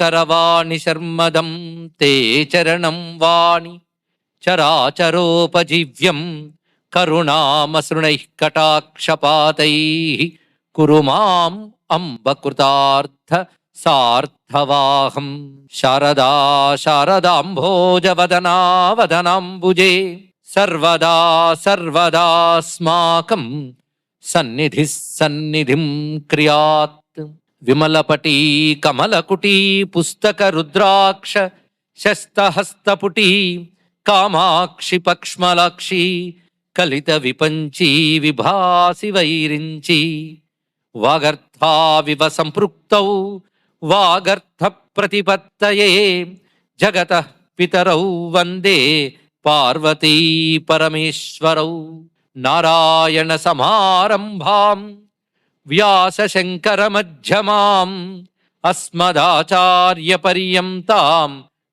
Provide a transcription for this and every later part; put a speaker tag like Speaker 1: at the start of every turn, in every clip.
Speaker 1: కరవాణి శర్మదం తే చరణం వాణి చరాచరోపజీవ్యం కరుణామసృణై కటాక్షపాతై కురు మాం అంబకృతార్థ సార్థవాహం శారదా శారదాంభోజవదనా వదనాంబుజే సర్వదా సర్వదాస్మాకం సన్నిధి సన్నిధిం క్రియాత్ విమలపటీ కమలకుటీ పుస్తక రుద్రాక్ష శస్తహస్తపుటీ కామాక్షి పక్ష్మలాక్షి కలిత విపంచీ విభాసి వైరించి. వాగర్థావివ సంపృక్తౌ వాగర్థ ప్రతిపత్తయే జగత పితరౌ వందే పార్వతీ పరమేశ్వరౌ. నారాయణ సమారంభాం. వ్యాస శంకర మధ్యమాం అస్మదాచార్య పర్యంతాం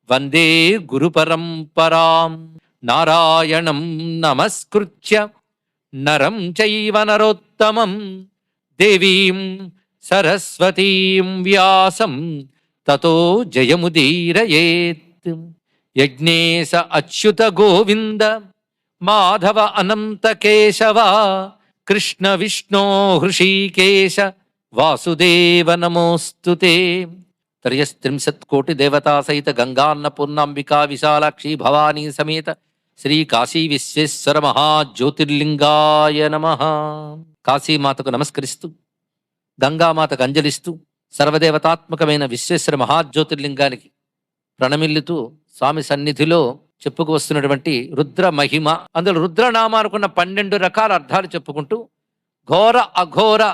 Speaker 1: వందే గురు పరంపరాం నారాయణం నమస్కృత్య నరం చైవ నరోత్తమం దేవీం సరస్వతీం వ్యాసం తతో జయముదీరయేత్. యజ్ఞేశ అచ్యుత గోవింద మాధవ అనంత కేశవ కృష్ణ విష్ణో హృషీకేశ వాసుదేవ నమోస్తు త్రయస్త్రింశత్ కోటి దేవతా సహిత గంగాన్నపూర్ణాంబికా విశాలాక్షి భవానీ సమేత శ్రీ కాశీ విశ్వేశ్వర మహాజ్యోతిర్లింగాయ నమ. కాశీమాతకు నమస్కరిస్తూ గంగామాతకు అంజలిస్తూ సర్వదేవతాత్మకమైన విశ్వేశ్వర మహాజ్యోతిర్లింగానికి ప్రణమిల్లుతూ స్వామి సన్నిధిలో చెప్పుకు వస్తున్నటువంటి రుద్ర మహిమ. అందులో రుద్రనామానుకున్న పన్నెండు రకాల అర్థాలు చెప్పుకుంటూ ఘోర అఘోర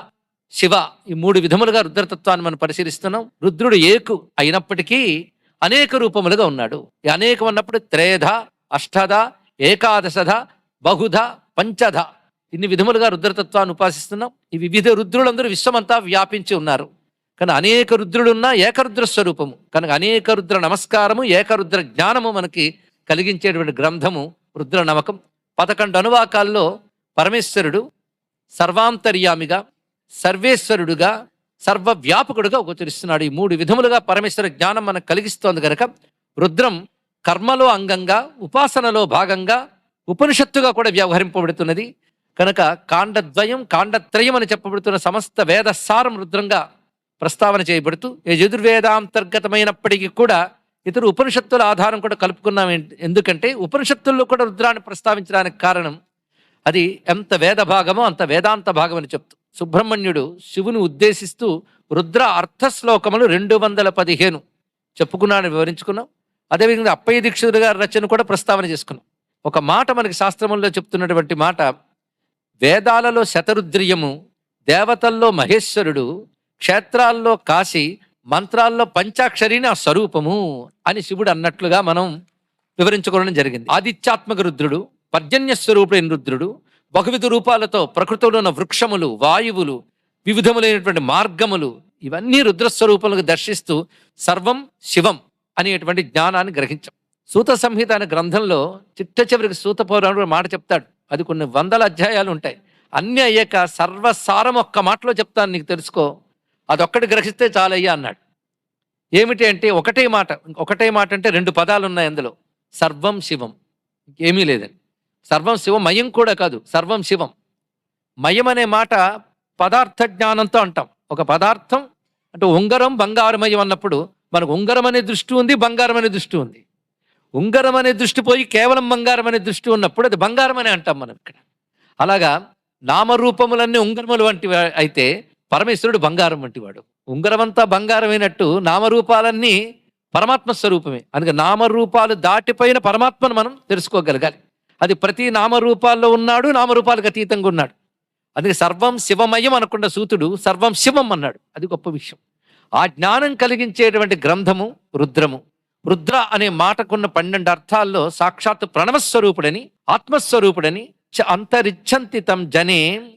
Speaker 1: శివ ఈ మూడు విధములుగా రుద్రతత్వాన్ని మనం పరిశీలిస్తున్నాం. రుద్రుడు ఏకు అయినప్పటికీ అనేక రూపములుగా ఉన్నాడు. ఈ అనేకం అన్నప్పుడు త్రేధ అష్టధ ఏకాదశధ బహుధ పంచధ ఇన్ని విధములుగా రుద్రతత్వాన్ని ఉపాసిస్తున్నాం. ఈ వివిధ రుద్రులందరూ విశ్వమంతా వ్యాపించి ఉన్నారు. కానీ అనేక రుద్రులున్నా ఏకరుద్ర స్వరూపము. కనుక అనేక రుద్ర నమస్కారము ఏకరుద్ర జ్ఞానము మనకి కలిగించేటువంటి గ్రంథము రుద్ర నమకం పదకొండు అనువాకాల్లో పరమేశ్వరుడు సర్వాంతర్యామిగా సర్వేశ్వరుడుగా సర్వవ్యాపకుడుగా గోచరిస్తున్నాడు. ఈ మూడు విధములుగా పరమేశ్వర జ్ఞానం మనకు కలిగిస్తోంది కనుక రుద్రం కర్మలో అంగంగా ఉపాసనలో భాగంగా ఉపనిషత్తుగా కూడా వ్యవహరింపబడుతున్నది. కనుక కాండద్వయం కాండత్రయం అని చెప్పబడుతున్న సమస్త వేదసారం రుద్రంగా ప్రస్తావన చేయబడుతూ యజుర్వేదాంతర్గతమైనప్పటికీ కూడా ఇతర ఉపనిషత్తుల ఆధారం కూడా కలుపుకున్నాం ఎందుకంటే ఉపనిషత్తుల్లో కూడా రుద్రాన్ని ప్రస్తావించడానికి కారణం అది ఎంత వేద భాగమో అంత వేదాంత భాగం అని చెప్తూ. సుబ్రహ్మణ్యుడు శివుని ఉద్దేశిస్తూ రుద్ర అర్థ శ్లోకములు రెండు వందల పదిహేను చెప్పుకున్నాడని వివరించుకున్నాం. అదేవిధంగా అప్పయ్య దీక్షుడు గారి రచన కూడా ప్రస్తావన చేసుకున్నాం. ఒక మాట మనకి శాస్త్రముల్లో చెప్తున్నటువంటి మాట వేదాలలో శతరుద్రియము దేవతల్లో మహేశ్వరుడు క్షేత్రాల్లో కాశీ మంత్రాల్లో పంచాక్షరిని ఆ స్వరూపము అని శివుడు అన్నట్లుగా మనం వివరించుకోవడం జరిగింది. ఆదిత్యాత్మక రుద్రుడు పర్జన్య స్వరూపుడైన రుద్రుడు బహువిధ రూపాలతో ప్రకృతిలో ఉన్న వృక్షములు వాయువులు వివిధములైనటువంటి మార్గములు ఇవన్నీ రుద్రస్వరూపములకు దర్శిస్తూ సర్వం శివం అనేటువంటి జ్ఞానాన్ని గ్రహించాం. సూత సంహిత అనే గ్రంథంలో చిట్ట చివరికి సూత పౌరాణుడు మాట చెప్తాడు. అది కొన్ని వందల అధ్యాయాలు ఉంటాయి. అన్ని అయ్యాక సర్వసారం ఒక్క మాటలో చెప్తాను నీకు తెలుసుకో. అదొక్కటి గ్రహిస్తే చాలయ్యా అన్నాడు. ఏమిటి అంటే ఒకటే మాట ఒకటే మాట అంటే రెండు పదాలు ఉన్నాయి అందులో. సర్వం శివం. ఏమీ లేదండి. సర్వం శివం మయం కూడా కాదు సర్వం శివం. మయం అనే మాట పదార్థ జ్ఞానంతో అంటాం. ఒక పదార్థం అంటే ఉంగరం బంగారమయం అన్నప్పుడు మనకు ఉంగరం అనే దృష్టి ఉంది బంగారం అనే దృష్టి ఉంది. ఉంగరం అనే దృష్టి పోయి కేవలం బంగారం అనే దృష్టి ఉన్నప్పుడు అది బంగారం అనే అంటాం మనం ఇక్కడ. అలాగా నామరూపములన్నీ ఉంగరములు వంటివి అయితే పరమేశ్వరుడు బంగారం వంటివాడు ఉంగరమంతా బంగారమైనట్టు నామరూపాలన్నీ పరమాత్మ స్వరూపమే. అందుకే నామరూపాలు దాటిపోయిన పరమాత్మను మనం తెలుసుకోగలగాలి. అది ప్రతి నామరూపాల్లో ఉన్నాడు నామరూపాలకు అతీతంగా ఉన్నాడు. అందుకే సర్వం శివమయం అనుకున్న సూతుడు సర్వం శివం అన్నాడు. అది గొప్ప విషయం. ఆ జ్ఞానం కలిగించేటువంటి గ్రంథము రుద్రము. రుద్ర అనే మాటకున్న పన్నెండు అర్థాల్లో సాక్షాత్తు ప్రణవస్వరూపుడని ఆత్మస్వరూపుడని చ అంతరిచ్చంతి తం జనే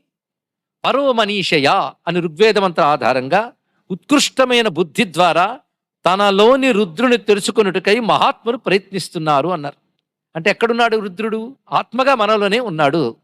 Speaker 1: పరోమనీషయా అని ఋగ్వేదమంత్ర ఆధారంగా ఉత్కృష్టమైన బుద్ధి ద్వారా తనలోని రుద్రుని తెలుసుకున్నట్టుకై మహాత్ములు ప్రయత్నిస్తున్నారు అన్నారు. అంటే ఎక్కడున్నాడు రుద్రుడు? ఆత్మగా మనలోనే ఉన్నాడు.